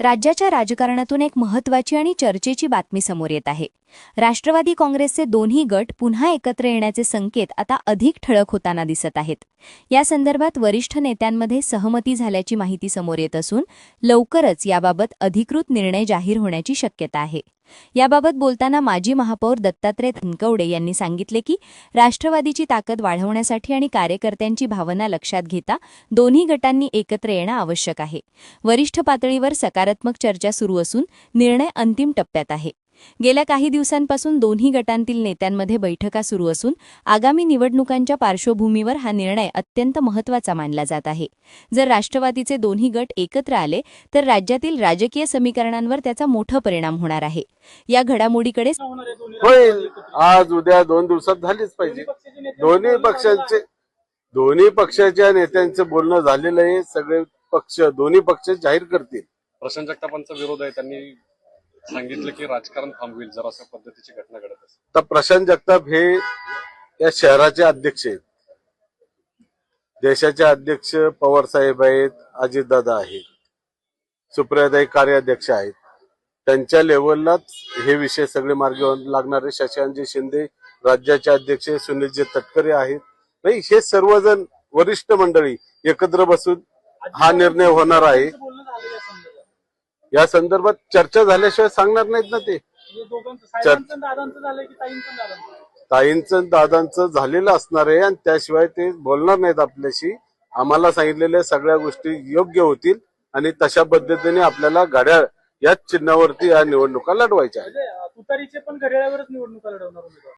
राज्याच्या राजकारणातून एक महत्वाची आणि चर्चेची बातमी समोर येत आहे. राष्ट्रवादी काँग्रेसचे दोन्ही गट पुन्हा एकत्र येण्याचे संकेत आता अधिक ठळक होताना दिसत आहेत. या संदर्भात वरिष्ठ नेत्यांमध्ये सहमती झाल्याची माहिती समोर येत असून लवकरच याबाबत अधिकृत निर्णय जाहीर होण्याची शक्यता आहे. याबाबत बोलताना माजी महापौर दत्तात्रय धनकवडे यांनी सांगितले की राष्ट्रवादीची ताकद वाढवण्यासाठी आणि कार्यकर्त्यांची भावना लक्षात घेता दोन्ही गटांनी एकत्र येणं आवश्यक आहे. वरिष्ठ पातळीवर सकारात्मक चर्चा सुरू असून निर्णय अंतिम टप्प्यात आहे. गेल्या काही दिवसांपासून दोन्ही गटांतील नेत्यांमध्ये बैठका सुरू असून आगामी निवडणुकांच्या पार्श्वभूमीवर हा निर्णय अत्यंत महत्त्वाचा मानला जात आहे. जर राष्ट्रवादीचे दोन्ही गट एकत्र आले तर राज्यातील राजकीय समीकरणांवर त्याचा मोठा परिणाम होणार आहे. या घडामोडीकडे होईल. आज उद्या दोन दिवसात झालीच पाहिजे. दोन्ही पक्षांचे दोन्ही पक्षाच्या नेत्यांचं बोलणं झालेलं आहे. सगळे पक्ष दोन्ही पक्ष जाहीर करतील. प्रशांत जगतापांचा विरोध आहे. त्यांनी सांगितलं की राजकारण थांबवेल जर अशा पद्धतीची घटना घडत असेल. तर प्रशांत जगताप हे या शहराचे अध्यक्ष आहेत. देशाचे अध्यक्ष पवार साहेब आहेत अजितदादा आहेत सुप्रियादाई कार्याध्यक्ष आहेत. त्यांच्या लेवललाच हे विषय सगळे मार्गी लागणारे शशांकजी शिंदे राज्याचे अध्यक्ष सुनीलजी तटकरे आहेत. नाही हे सर्वजण वरिष्ठ मंडळी एकत्र बसून हा निर्णय होणार आहे. या संदर्भात चर्चा झाल्याशिवाय सांगणार नाहीत ना ते. ताईंचं दादांचं? झालेलं असणार आहे आणि त्याशिवाय ते बोलणार नाहीत आपल्याशी. आम्हाला सांगितलेल्या सगळ्या गोष्टी योग्य होतील आणि तशा पद्धतीने आपल्याला गाड्या याच चिन्हावरती या निवडणुका लढवायच्या आहेत. म्हणजे तुतारीचे पण घड्याळावरच निवडणुका लढवणार